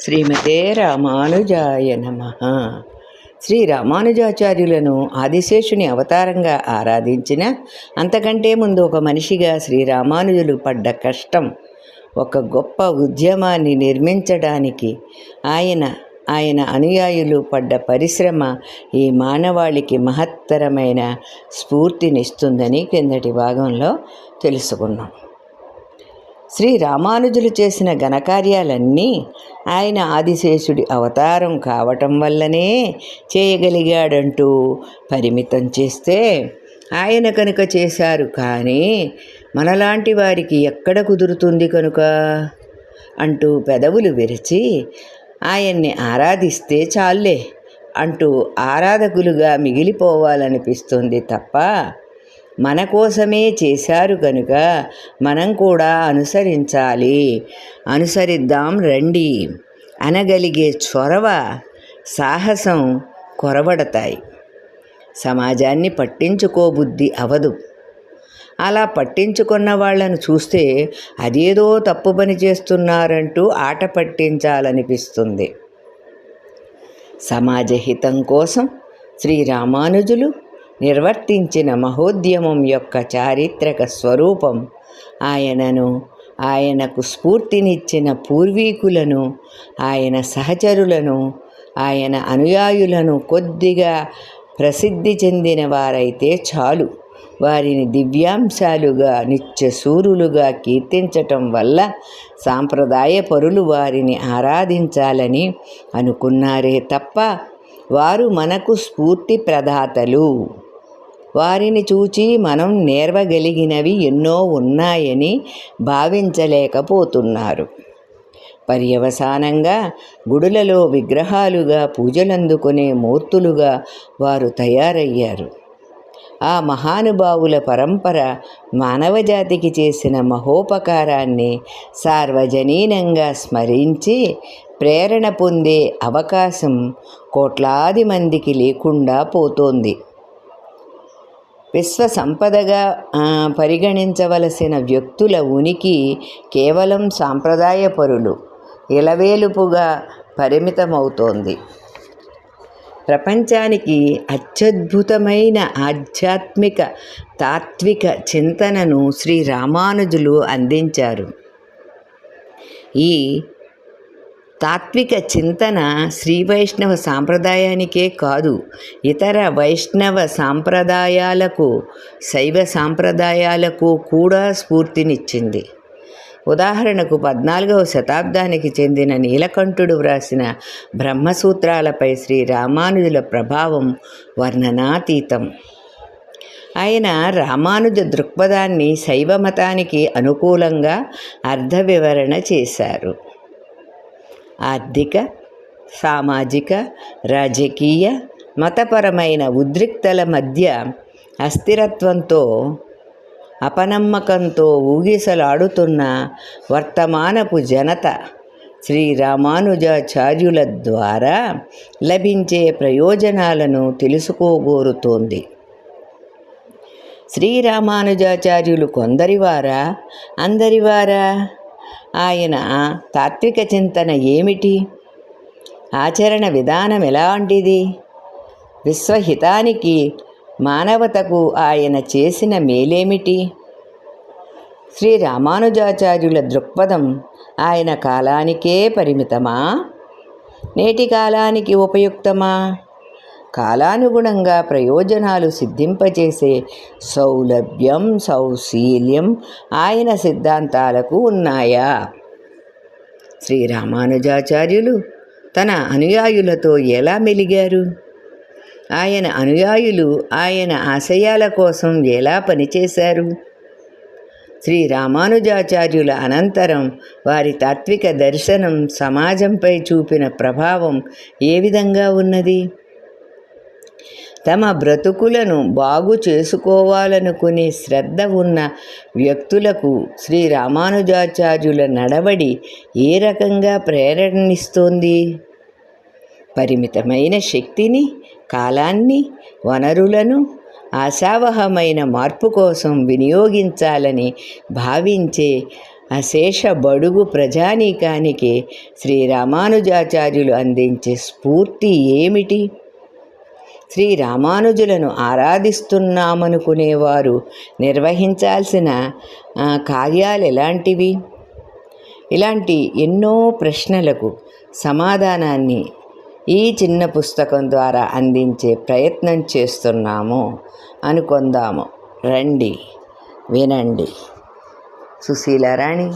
శ్రీమతే రామానుజాయ నమ. శ్రీ రామానుజాచార్యులను ఆదిశేషుని అవతారంగా ఆరాధించిన అంతకంటే ముందు ఒక మనిషిగా శ్రీ రామానుజులు పడ్డ కష్టం ఒక గొప్ప ఉద్యమాన్ని నిర్మించడానికి ఆయన ఆయన అనుయాయులు పడ్డ పరిశ్రమ ఈ మానవాళికి మహత్తరమైన స్ఫూర్తినిస్తుందని కిందటి భాగంలో తెలుసుకున్నాం. శ్రీ రామానుజులు చేసిన ఘనకార్యాలన్నీ ఆయన ఆదిశేషుడి అవతారం కావటం వల్లనే చేయగలిగాడంటూ పరిమితం చేస్తే ఆయన కనుక చేశారు. కానీ మనలాంటి వారికి ఎక్కడ కుదురుతుంది కనుక? అంటూ పెదవులు విరిచి ఆయన్ని ఆరాధిస్తే చాలే అంటూ ఆరాధకులుగా మిగిలిపోవాలనిపిస్తుంది తప్ప మన కోసమే చేశారు కనుక మనం కూడా అనుసరించాలి. అనుసరిద్దాం రండి. అనగలిగే చొరవ సాహసం కొరబడతాయి సమాజాన్ని పట్టించుకోబుద్ధి అవదు. అలా పట్టించుకున్న వాళ్ళను చూస్తే అదేదో తప్పు పని చేస్తున్నారంటూ ఆట పట్టించాలనిపిస్తుంది. సమాజ హితం కోసం శ్రీ రామానుజులు నిర్వర్తించిన మహోద్యమం యొక్క చారిత్రక స్వరూపం ఆయనను ఆయనకు స్ఫూర్తినిచ్చిన పూర్వీకులను ఆయన సహచరులను ఆయన అనుయాయులను కొద్దిగా ప్రసిద్ధి చెందిన వారైతే చాలు. వారిని దివ్యాంశాలుగా నిత్యసూరులుగా కీర్తించటం వల్ల సాంప్రదాయ పరులు వారిని ఆరాధించాలని అనుకున్నారే తప్ప వారు మనకు స్ఫూర్తి ప్రదాతలు వారిని చూచి మనం నేర్వగలిగినవి ఎన్నో ఉన్నాయని భావించలేకపోతున్నారు. పర్యవసానంగా గుడులలో విగ్రహాలుగా పూజలందుకునే మూర్తులుగా వారు తయారయ్యారు. ఆ మహానుభావుల పరంపర మానవజాతికి చేసిన మహోపకారాన్ని సార్వజనీనంగా స్మరించి ప్రేరణ పొందే అవకాశం కోట్లాది మందికి లేకుండా పోతోంది. విశ్వ సంపదగా పరిగణించవలసిన వ్యక్తుల ఉనికి కేవలం సాంప్రదాయ పరులు ఇలవేలుపుగా పరిమితమవుతోంది. ప్రపంచానికి అత్యద్భుతమైన ఆధ్యాత్మిక తాత్విక చింతనను శ్రీ రామానుజులు అందించారు. ఈ తాత్విక చింతన శ్రీ వైష్ణవ సాంప్రదాయానికే కాదు ఇతర వైష్ణవ సాంప్రదాయాలకు శైవ సాంప్రదాయాలకు కూడా స్ఫూర్తినిచ్చింది. ఉదాహరణకు పద్నాలుగవ శతాబ్దానికి చెందిన నీలకంఠుడు వ్రాసిన బ్రహ్మసూత్రాలపై శ్రీ రామానుజుల ప్రభావం వర్ణనాతీతం. ఆయన రామానుజ దృక్పథాన్ని శైవ మతానికి అనుకూలంగా అర్థ వివరణ చేశారు. ఆర్థిక సామాజిక రాజకీయ మతపరమైన ఉద్రిక్తల మధ్య అస్థిరత్వంతో అపనమ్మకంతో ఊగిసలాడుతున్న వర్తమానపు జనత శ్రీరామానుజాచార్యుల ద్వారా లభించే ప్రయోజనాలను తెలుసుకోగోరుతోంది. శ్రీరామానుజాచార్యులు కొందరివారా? అందరివారా? ఆయన తాత్విక చింతన ఏమిటి? ఆచరణ విధానం ఎలాంటిది? విశ్వహితానికి మానవతకు ఆయన చేసిన మేలేమిటి? శ్రీ రామానుజాచార్యుల దృక్పథం ఆయన కాలానికే పరిమితమా? నేటి కాలానికి ఉపయుక్తమా? కాలానుగుణంగా ప్రయోజనాలు సిద్ధింపచేసే సౌలభ్యం సౌశీల్యం ఆయన సిద్ధాంతాలకు ఉన్నాయా? శ్రీరామానుజాచార్యులు తన అనుయాయులతో ఎలా మెలిగారు? ఆయన అనుయాయులు ఆయన ఆశయాల కోసం ఎలా పనిచేశారు? శ్రీ రామానుజాచార్యుల అనంతరం వారి తాత్విక దర్శనం సమాజంపై చూపిన ప్రభావం ఏ విధంగా ఉన్నది? తమ బ్రతుకులను బాగు చేసుకోవాలనుకునే శ్రద్ధ ఉన్న వ్యక్తులకు శ్రీ రామానుజాచార్యుల నడవడి ఏ రకంగా ప్రేరణిస్తోంది పరిమితమైన శక్తిని కాలాన్ని వనరులను ఆశావహమైన మార్పు కోసం వినియోగించాలని భావించే అశేష బడుగు ప్రజానీకానికి శ్రీ రామానుజాచార్యులు అందించే స్ఫూర్తి ఏమిటి? శ్రీ రామానుజులను ఆరాధిస్తున్నామనుకునేవారు. నిర్వహించాల్సిన కార్యాలు ఎలాంటివి? ఇలాంటి ఎన్నో ప్రశ్నలకు సమాధానాన్ని ఈ చిన్న పుస్తకం ద్వారా అందించే ప్రయత్నం చేస్తున్నాము అనుకుందాము. రండి వినండి. సుశీలారాణి